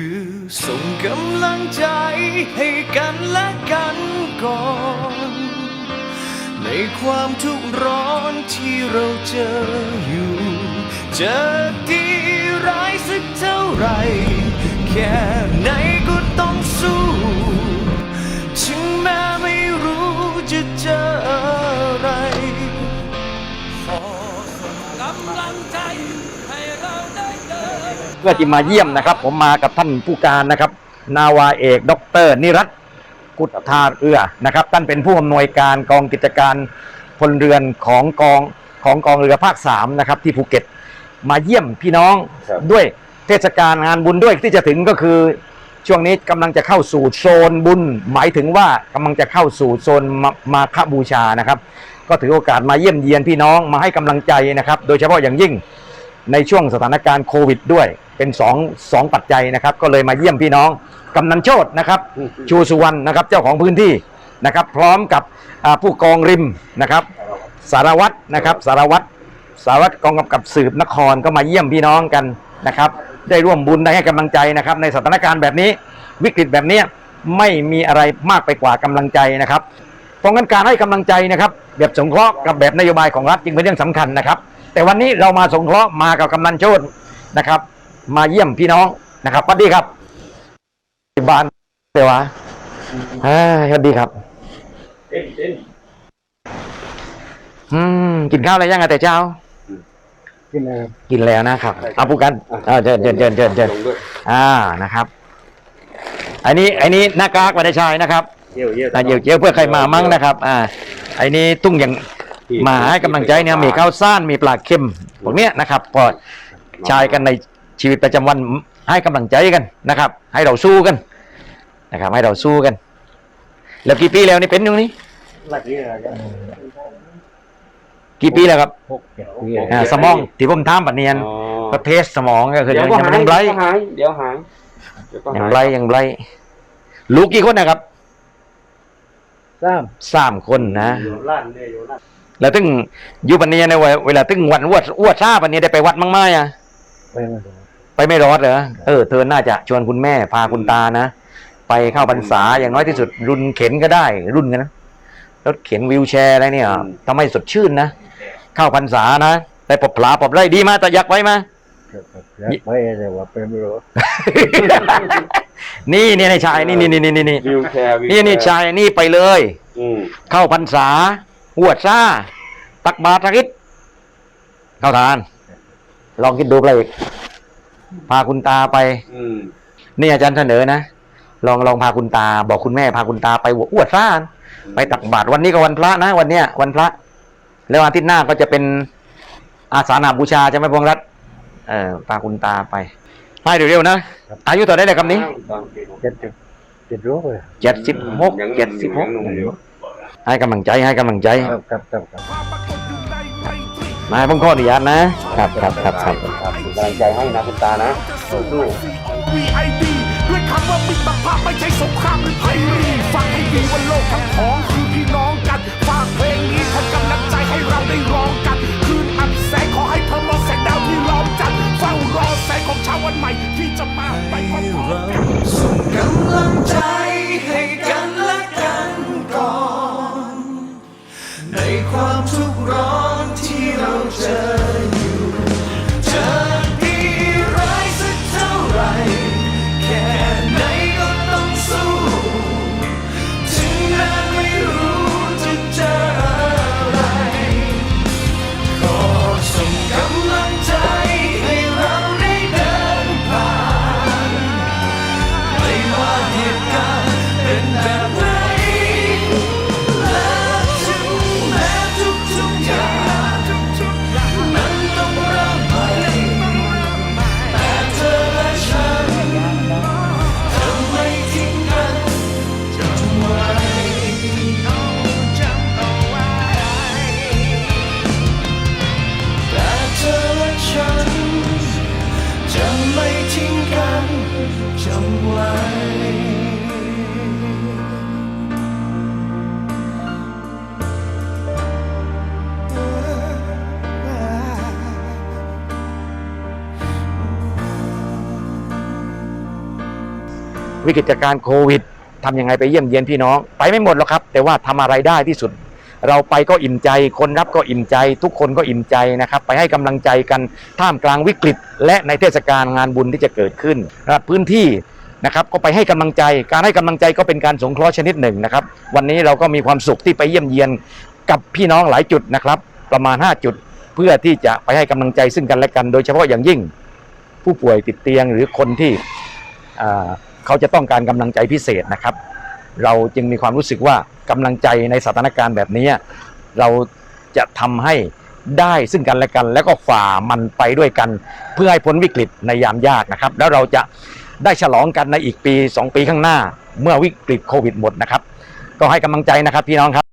คือส่งกำลังใจให้กันและกันก่อน ในความทุกข์ร้อนที่เราเจออยู่เจอดีร้ายสักเท่าไหรแค่ไหน พื่อที่มาเยี่ยมนะครับ ผมมากับท่านผู้การนะครับ นาวาเอก ดร นิรัตน์กุฏาเอือนะครับ ท่านเป็นผู้อำนวยการกองกิจการพลเรือนของกองของกองเรือภาคสามนะครับ ที่ภูเก็ตมาเยี่ยมพี่น้องครับ ด้วยเทศกาลงานบุญด้วยที่จะถึงก็คือ ช่วงนี้กำลังจะเข้าสู่โซนบุญ หมายถึงว่ากำลังจะเข้าสู่โซนมามาฆบูชานะครับ ก็ถือโอกาสมาเยี่ยมเยียนพี่น้องมาให้กำลังใจนะครับ โดยเฉพาะอย่างยิ่ง ในช่วงสถานการณ์โควิดด้วยเป็นสองสองปัจจัยนะครับ ก็เลยมาเยี่ยมพี่น้องกำนันโชตนะครับ ชูสุวรรณนะครับเจ้าของพื้นที่นะครับ พร้อมกับอ่าผู้กองริมนะครับ สารวัตรนะครับสารวัตรสารวัตรกองกำกับสืบนครก็มาเยี่ยมพี่น้องกันนะครับ ได้ร่วมบุญได้ให้กำลังใจนะครับ ในสถานการณ์แบบนี้วิกฤตแบบนี้ไม่มีอะไรมากไปกว่ากำลังใจนะครับเพราะงั้นการให้กำลังใจนะครับ แบบสงเคราะห์กับแบบนโยบายของรัฐจึงเป็นเรื่องสำคัญนะครับ แต่วันนี้เรามาสงเคราะห์มากับกำนันโชตนะครับ มาเยี่ยมพี่น้องนะครับสวัสดีครับที่บ้านเสวะอ่าสวัสดีครับอืมกินข้าวอะไรยังไงแต่เช้าขึ้นนะครับกินแล้วนะครับใช่ครับเอาผู้กันเออเชิญเชิญเชิญเชิญเชิญลงด้วยอ่านะครับอันนี้อันนี้หน้ากากไม่ได้ใช้นะครับเยี่ยวเยี่ยวอ่าเดี๋ยวเจียวเพื่อใครมามั่งนะครับ อ่าไอ้นี้ตุ้งอย่าง มาให้กำลังใจเนี่ยมีข้าวซ่านมีปลาเค็มพวกเนี้ยนะครับพอใช้กันในชีวิตประจำวันให้กำลังใจกันนะครับ ให้เราสู้กันนะครับ ให้เราสู้กัน แล้วกี่ปีแล้วนี่เป็นตรงนี้หลักนี่อะไรกี่ปีแล้วครับหกเจ็ดปีอ่าสมองที่ผมถามปะเนียนก็เทสสมองก็คือเดี๋ยัยวงก็ยังหายยังไรเดี๋ยวก็หายเดี๋ยวหายเดี๋ยวก็ยังหายไรยังไรลูกกี่คนนะครับสามสามคนนะ อยู่ล้านเนี่ยอยู่ล้านแล้วตึงอยู่ปันนี้ในยเวลาตึงวันอวดอวดทราบปันนี้ได้ไปวัดมั้งไหมอะไปมาดูไปไม่รอดเหรอเออเธอน่าจะชวนคุณแม่พาคุณตานะไปเข้าพรรษาอย่างน้อยที่สุด รุ่นเข็นก็ได้ รุ่นกันนะรถเข็นวิวแชร์อะไรเนี่ยทำให้สดชื่นนะเข้าพรรษานะได้ปลบปลาปลบไรดีมาแต่อยากไปมาไปแต่ว่าไปไม่รู้นี่นี่ในชายนี่นี่นี่นี่นี่วิวแชร์วิวนี่นี่ชายนี่ไปเลยอืมเข้าพรรษา หัวดซ่า ตักบาตรสักนิดเข้าทาน ลองคิดดูไปเลยพาคุณตาไป อืมนี่อาจารย์เสนอนะ ลองลองพาคุณตา บอกคุณแม่พาคุณตาไปหัวอวดซ่าน ไปตักบาตรวันนี้ก็วันพระนะ วันเนี้ยวันพระ แล้วอาทิตย์หน้าก็จะเป็นอาสาฬหบูชาใช่ไหมพงษ์รัตน์เออพาคุณตาไปให้เร็วๆนะอายุต่อได้เลยคำนี้ เจ็ดสิบเจ็ดรู้เลยเจ็ดสิบหกยังเจ็ดสิบหก ยังหนุ่มอยู่ ให้กำลังใจให้กำลังใจ ครับครับครับครับมาผมขออนุญาตนะครับครับครับครับครับเป็นกำลังใจให้นะคุณตานะสู้ VID ด้วยคำว่ามิตรภาพไม่ใช่สงครามหรือภัยรีฟังให้ดีว่าโลกทั้งของคือ วิกฤตการณ์โควิดทำยังไงไปเยี่ยมเยียนพี่น้อง ไปไม่หมดหรอกครับ แต่ว่าทำอะไรได้ที่สุด เราไปก็อิ่มใจ คนรับก็อิ่มใจ ทุกคนก็อิ่มใจนะครับ ไปให้กำลังใจกันท่ามกลางวิกฤต และในเทศกาลงานบุญที่จะเกิดขึ้นนะครับพื้นที่นะครับก็ไปให้กำลังใจ การให้กำลังใจก็เป็นการสงเคราะห์ชนิดหนึ่งนะครับ วันนี้เราก็มีความสุขที่ไปเยี่ยมเยียนกับพี่น้องหลายจุดนะครับ ประมาณ 5 จุด เพื่อที่จะไปให้กำลังใจซึ่งกันและกัน โดยเฉพาะอย่างยิ่งผู้ป่วยติดเตียงหรือคนที่อ่า เขาจะต้องการกำลังใจพิเศษนะครับ เราจึงมีความรู้สึกว่ากำลังใจในสถานการณ์แบบนี้ เราจะทำให้ได้ซึ่งกันและกัน แล้วก็ฝ่ามันไปด้วยกัน เพื่อให้พ้นวิกฤตในยามยากนะครับ แล้วเราจะได้ฉลองกันในอีกปี 2 ปีข้างหน้า เมื่อวิกฤตโควิดหมดนะครับ ก็ให้กำลังใจนะครับพี่น้องครับ